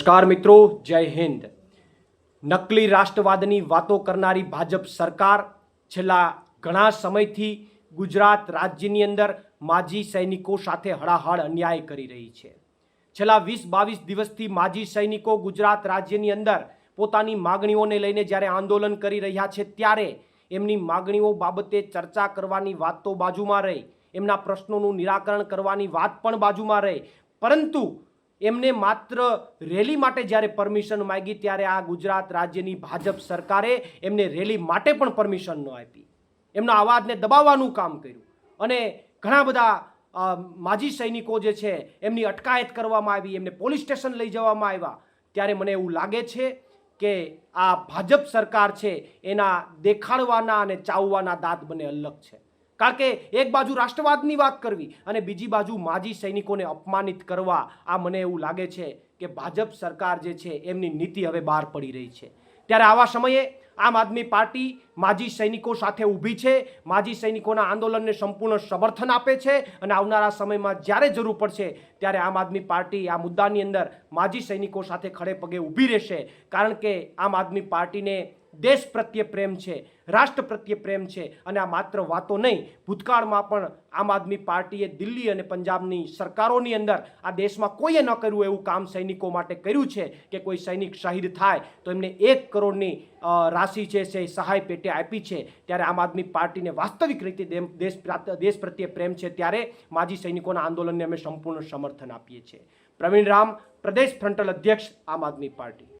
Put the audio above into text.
નમસ્કાર મિત્રો, જય હિન્દ. નકલી રાષ્ટ્રવાદની વાતો કરનારી ભાજપ સરકાર છેલ્લા ઘણા સમયથી ગુજરાત રાજ્યની અંદર માજી સૈનિકો સાથે હળાહળ અન્યાય કરી રહી છે. છેલ્લા વીસ બાવીસ દિવસથી માજી સૈનિકો ગુજરાત રાજ્યની અંદર પોતાની માગણીઓને લઈને જ્યારે આંદોલન કરી રહ્યા છે, ત્યારે એમની માગણીઓ બાબતે ચર્ચા કરવાની વાત તો બાજુમાં રહી. એમના પ્રશ્નોનું નિરાકરણ કરવાની વાત પણ બાજુમાં રહી. પરંતુ એમને માત્ર રેલી માટે જ્યારે પરમિશન માંગી, ત્યારે આ ગુજરાત રાજ્યની ભાજપ સરકારે એમને રેલી માટે પણ પરમિશન ન આપી. એમના અવાજને દબાવવાનું કામ કર્યું. અને ઘણા બધા માજી સૈનિકો જે છે, એમની અટકાયત કરવામાં આવી, એમને પોલીસ સ્ટેશન લઈ જવામાં આવ્યા. ત્યારે મને એવું લાગે છે કે આ ભાજપ સરકાર છે, એના દેખાડવાના અને ચાવવાના દાંત બને અલગ છે. કારણ કે એક બાજુ રાષ્ટ્રવાદની વાત કરવી અને બીજી બાજુ માજી સૈનિકોને અપમાનિત કરવા, આ મને એવું લાગે છે કે ભાજપ સરકાર જે છે એમની નીતિ હવે બહાર પડી રહી છે. ત્યારે આવા સમયે આમ આદમી પાર્ટી માજી સૈનિકો સાથે ઊભી છે, માજી સૈનિકોના આંદોલનને સંપૂર્ણ સમર્થન આપે છે અને આવનારા સમયમાં જ્યારે જરૂર પડશે ત્યારે આમ આદમી પાર્ટી આ મુદ્દાની અંદર માજી સૈનિકો સાથે ખડે પગે ઊભી રહેશે. કારણ કે આમ આદમી પાર્ટીને દેશ પ્રત્યે પ્રેમ છે, રાષ્ટ્ર પ્રત્યે પ્રેમ છે અને આ માત્ર વાતો નહીં, ભૂતકાળમાં પણ આમ આદમી પાર્ટીએ દિલ્હી અને પંજાબની સરકારોની અંદર આ દેશમાં કોઈએ ન કર્યું એવું કામ સૈનિકો માટે કર્યું છે કે કોઈ સૈનિક શહીદ થાય, તો એમને એક કરોડની રાશિ છે એ સહાય પેટે આપી છે. ત્યારે આમ આદમી પાર્ટીને વાસ્તવિક રીતે દેશ દેશ પ્રત્યે પ્રેમ છે ત્યારે માજી સૈનિકોના આંદોલનને અમે સંપૂર્ણ સમર્થન આપીએ છીએ. પ્રવીણ રામ, પ્રદેશ ફ્રન્ટલ અધ્યક્ષ આમ આદમી પાર્ટી.